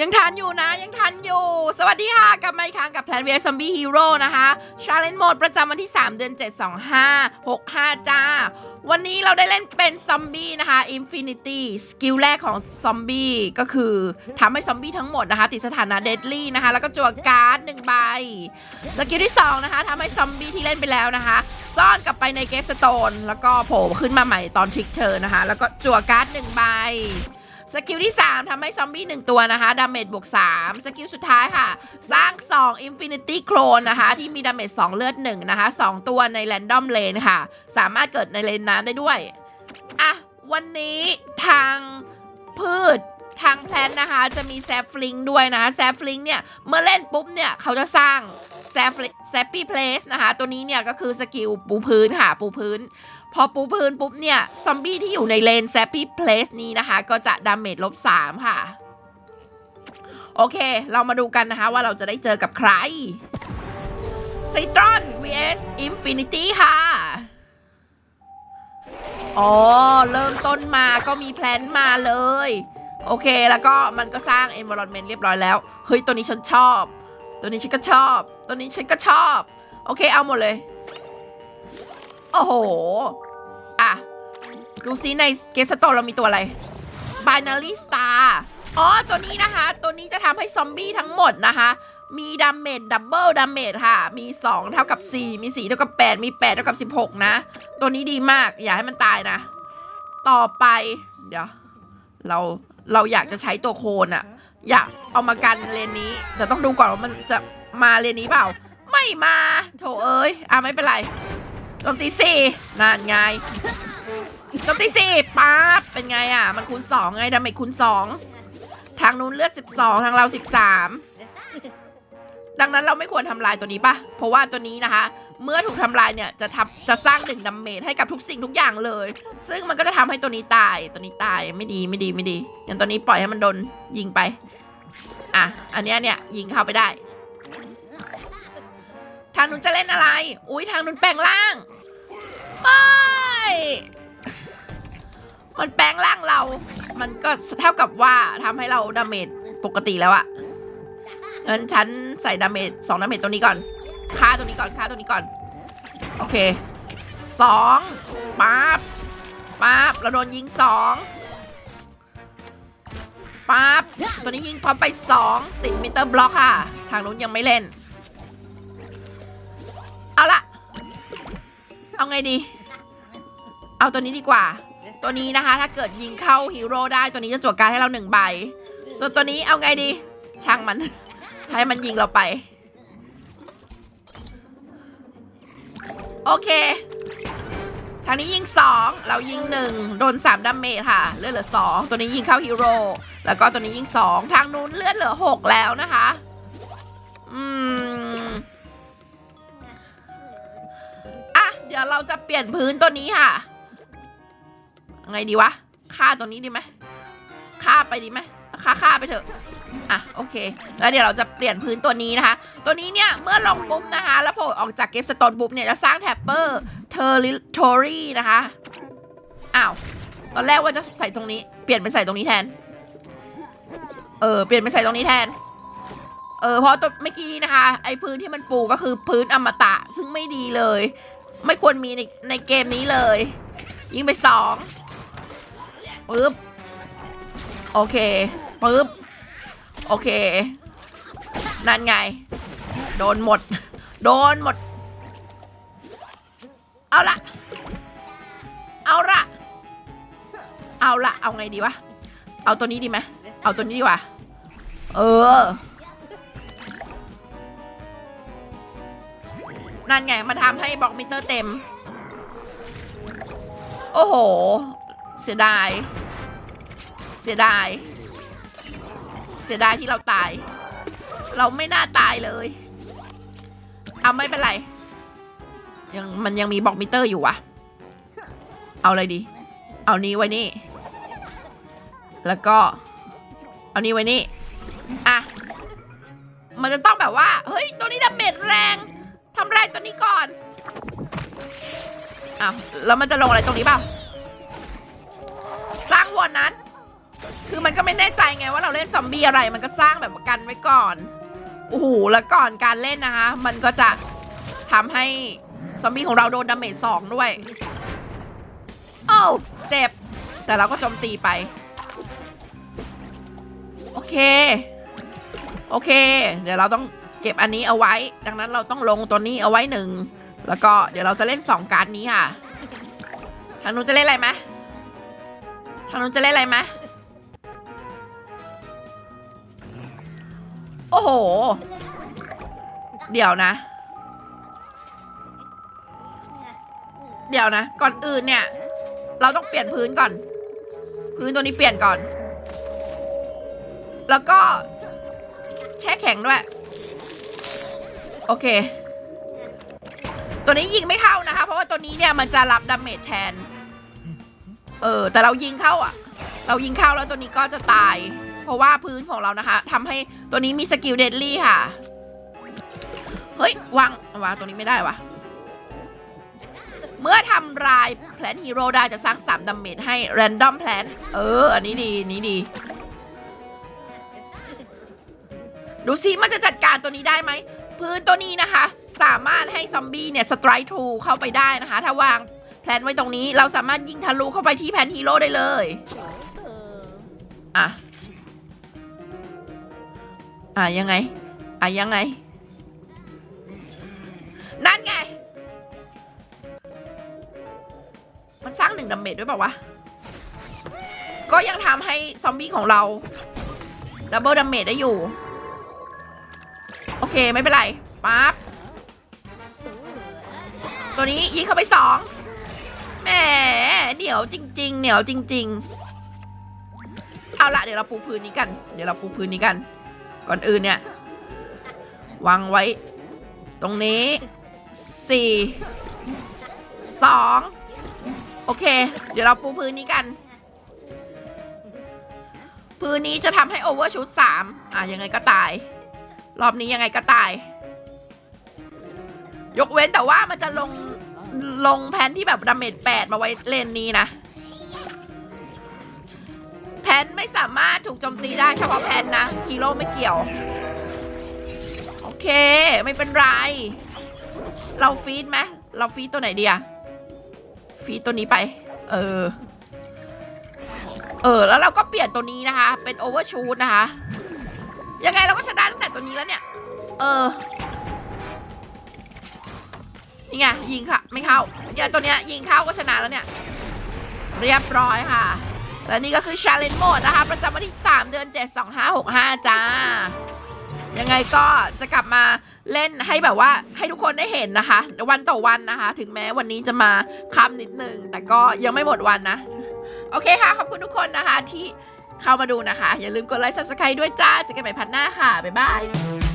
ยังทันอยู่นะ ยังทันอยู่ สวัสดีค่ะ กลับมาอีกครั้งกับ Plan vs Zombie Hero นะคะ Challenge Mode ประจำวันที่ 3 เดือน 7 2 5 6 5 จ้า วันนี้เราได้เล่นเป็นซอมบี้นะคะ Infinity สกิลแรกของซอมบี้ก็คือทำให้ซอมบี้ทั้งหมดนะคะ ติดสถานะ Deadly นะคะ แล้วก็จั่วการ์ดหนึ่งใบ สกิลที่ 2 นะคะทำให้ซอมบี้ที่เล่นไปแล้วนะคะ ซ่อนกลับไปในเกฟสโตนแล้วก็โผล่ขึ้นมาใหม่ตอนทริกเธอนะคะ แล้วก็จั่วการ์ดหนึ่งใบ สกิลที่ 3ทำให้ซอมบี้ 1 ตัวนะคะ ดาเมจบวก 3 สกิลสุดท้ายค่ะ สร้าง 2 Infinity Clone นะคะ ที่มีดาเมจ2เลือด 1 นะคะ 2 ตัวในแรนดอมเลนค่ะ สามารถเกิดในเลนน้ำได้ด้วย อะ วันนี้ทางพืช ทางแพลนนะคะ จะมีแซฟฟลิงด้วยนะแซฟฟลิงเนี่ย เมื่อเล่นปุ๊บเนี่ย เขาจะสร้างแซฟแซฟปี้เพลสนะคะ ตัวนี้เนี่ยก็คือสกิลปูพื้นค่ะปูพื้น พอปูพื้นปุ๊บเนี่ย ซอมบี้ที่อยู่ในเลนแซปปี้เพลสนี้นะคะ ก็จะดาเมจลบ3ค่ะ โอเค เรามาดูกันนะคะว่าเราจะได้เจอกับใครไซตรอน vs Infinity ค่ะอ๋อ เริ่มต้นมาก็มีแพลนมาเลย โอเค แล้วก็มันก็สร้าง environment เรียบร้อยแล้ว เฮ้ย ตัวนี้ฉันชอบ ตัวนี้ฉันก็ชอบ ตัวนี้ฉันก็ชอบ โอเค เอาหมดเลย โอ้โห อะ ดูซิในเกมสโตร์เรามีตัวอะไร Binary Star อ๋อ ตัวนี้นะคะ ตัวนี้จะทำให้ซอมบี้ทั้งหมดนะคะ มีดาเมจดับเบิลดาเมจค่ะ มี 2 เท่ากับ 4 มี 4 เท่ากับ 8 มี 8 เท่ากับ 16 นะ ตัวนี้ดีมาก อย่าให้มันตายนะ ต่อไป เดี๋ยว เรา เราอยากจะใช้ตัวโคนอะอยากเอามากันเลนนี้ แต่ต้องดูก่อนว่ามันจะมาเลนนี้เปล่า ไม่มาโถเอ้ยอะไม่เป็นไรโจมตีสี่นั่นไงโจมตีสี่ปั๊บเป็นไงอะ มันคูณสองไงดาเมจคูณสองทางนู้นเลือดสิบสองทางเราสิบสาม ดังนั้นเราไม่ควรทำลายตัวนี้ปะเพราะว่าตัวนี้นะคะ เมื่อถูกทำลายเนี่ยจะทำจะสร้างหนึ่งดาเมจให้กับทุกสิ่งทุกอย่างเลย ซึ่งมันก็จะทำให้ตัวนี้ตายตัวนี้ตายไม่ดีไม่ดีไม่ดีอย่างตัวนี้ปล่อยให้มันโดนยิงไปอะอันเนี้ยเนี่ยยิงเข้าไปได้ ทางนู้นจะเล่นอะไร อุ้ยทางนู้นแปลงร่างไม่มันแปลงร่างเรา มันก็เท่ากับว่าทำให้เราดาเมจปกติแล้วอะ งั้นฉันใส่ดาเมจสองดาเมจตัวนี้ก่อนฆ่าตัวนี้ก่อนฆ่าตัวนี้ก่อน โอเคสองปั๊บปั๊บเราโดนยิงสองปั๊บตัวนี้ยิงพร้อมไปสองติดมิเตอร์บล็อกค่ะ ทางนู้นยังไม่เล่น เอาละเอาไงดี เอาตัวนี้ดีกว่า ตัวนี้นะคะ ถ้าเกิดยิงเข้าฮีโร่ได้ตัวนี้จะจวดการให้เราหนึ่งใบ ส่วนตัวนี้เอาไงดี ช่างมัน ให้มันยิงเราไป โอเค ทางนี้ยิงสองเรายิงหนึ่งโดนสามดาเมจค่ะ เลือดเหลือสองตัวนี้ยิงเข้าฮีโร่แล้วก็ตัวนี้ยิงสองทางนู้นเลือดเหลือหกแล้วนะคะ อืมอะเดี๋ยวเราจะเปลี่ยนพื้นตัวนี้ค่ะไงดีวะฆ่าตัวนี้ดีไหมฆ่าไปดีไหม ฆ่าฆ่าไปเถอะ อะโอเค แล้วเดี๋ยวเราจะเปลี่ยนพื้นตัวนี้นะคะ ตัวนี้เนี่ยเมื่อลงปุ๊บนะคะ แล้วโผล่ออกจากเก็บสโตนปุ๊บเนี่ยจะสร้างแท็ปเปอร์เทอร์ริทอรี่นะคะ อ้าว ตอนแรกว่าจะใส่ตรงนี้ เปลี่ยนไปใส่ตรงนี้แทน เออ เปลี่ยนไปใส่ตรงนี้แทน เออ เพราะตัวเมื่อกี้นะคะ ไอ้พื้นที่มันปูก็คือพื้นอมตะซึ่งไม่ดีเลย ไม่ควรมีในในเกมนี้เลย ยิงไปสองปึ๊บ โอเคปึ๊บ โอเค นั่นไง โดนหมด โดนหมด เอาละ เอาละ เอาละ เอาไงดีวะ เอาตัวนี้ดีไหม เอาตัวนี้ดีกว่า เออ นั่นไง มาทำให้บล็อกมิเตอร์เต็ม โอ้โห เสียดาย เสียดาย เสียดายที่เราตาย เราไม่น่าตายเลยเอาไม่เป็นไร ยังมันยังมีบล็อกมิเตอร์อยู่วะเอาอะไรดี เอานี้ไว้นี่ แล้วก็ เอานี้ไว้นี่ อะ มันจะต้องแบบว่า เฮ้ย ตัวนี้ดาเมจแรงทำลายตัวนี้ก่อนอ้าวแล้วมันจะลงอะไรตรงนี้เปล่า คือมันก็ไม่แน่ใจไงว่าเราเล่นซอมบี้อะไรมันก็สร้างแบบกันไว้ก่อนโอ้โหแล้วก่อนการเล่นนะคะ มันก็จะทำให้ซอมบี้ของเราโดนดาเมจสองด้วยโอ้เจ็บ แต่เราก็โจมตีไป โอเค โอเค เดี๋ยวเราต้องเก็บอันนี้เอาไว้ ดังนั้นเราต้องลงตัวนี้เอาไว้หนึ่งแล้วก็เดี๋ยวเราจะเล่นสองการ์ดนี้ค่ะ ทางนู้นจะเล่นอะไรไหมทางนู้นจะเล่นอะไรไหม อ้โห เดี๋ยวนะ เดี๋ยวนะ ก่อนอื่นเนี่ย เราต้องเปลี่ยนพื้นก่อน พื้นตัวนี้เปลี่ยนก่อน แล้วก็แช่แข็งด้วย โอเค ตัวนี้ยิงไม่เข้านะคะ เพราะว่าตัวนี้เนี่ยมันจะรับดาเมจแทน เออ แต่เรายิงเข้าอะ เรายิงเข้าแล้วตัวนี้ก็จะตาย เพราะว่าพื้นของเรานะคะทำให้ตัวนี้มีสกิลเดดลี่ค่ะ เฮ้ยวางวางตัวนี้ไม่ได้วะเมื่อทำลายแพลนฮีโร่ได้จะสร้าง3ดาเมจให้ Random Plan เออ อันนี้ดีนี้ดี ดูซิมันจะจัดการตัวนี้ได้ไหม พื้นตัวนี้นะคะ สามารถให้ซอมบี้เนี่ยสไตร์ทูเข้าไปได้นะคะ ถ้าวางแพลนไว้ตรงนี้เราสามารถยิงทะลุเข้าไปที่แพนฮีโร่ได้เลย อะ อะยังไง อะยังไง นั่นไง มันสร้างหนึ่งดาเมจด้วยเปล่าวะ ก็ยังทำให้ซอมบี้ของเราดับเบิลดาเมจได้อยู่ โอเคไม่เป็นไรปั๊บตัวนี้ยิงเข้าไปสองแหมเหนียวจริง ๆ เหนียวจริง ๆ เอาละเดี๋ยวเราปูพื้นนี้กัน เดี๋ยวเราปูพื้นนี้กัน ก่อนอื่นเนี่ยวางไว้ ตรงนี้สี่สองโอเค เดี๋ยวเราปูพื้นนี้กัน พื้นนี้จะทำให้โอเวอร์ชุดสามอะ ยังไงก็ตาย รอบนี้ยังไงก็ตาย ยกเว้นแต่ว่ามันจะลงลงแพนที่แบบดาเมจแปดมาไว้เลนนี้นะ จมตีได้เฉพาะแพนนะ ฮีโร่ไม่เกี่ยว โอเค ไม่เป็นไร เราฟีดไหมเราฟีดตัวไหนดีอะฟีดตัวนี้ไป เออ เออ แล้วเราก็เปลี่ยนตัวนี้นะคะ เป็นโอเวอร์ชูดนะคะ ยังไงเราก็ชนะตั้งแต่ตัวนี้แล้วเนี่ย เออ นี่ไงยิงค่ะ ไม่เข้าเนี่ยตัวเนี้ยยิงเข้าก็ชนะแล้วเนี่ย เรียบร้อยค่ะ และนี่ก็คือ Challenge Mode นะคะ ประจำวันที่ 3 เดือน 7 2 5 6 5 จ้า ยังไงก็จะกลับมาเล่นให้แบบว่าให้ทุกคนได้เห็นนะคะ วันต่อวันนะคะ ถึงแม้วันนี้จะมาค่ำนิดนึง แต่ก็ยังไม่หมดวันนะ โอเคค่ะ ขอบคุณทุกคนนะคะที่เข้ามาดูนะคะ อย่าลืมกดไลค์ subscribe ด้วยจ้าเจอกันใหม่พัดหน้าค่ะ บ๊ายบาย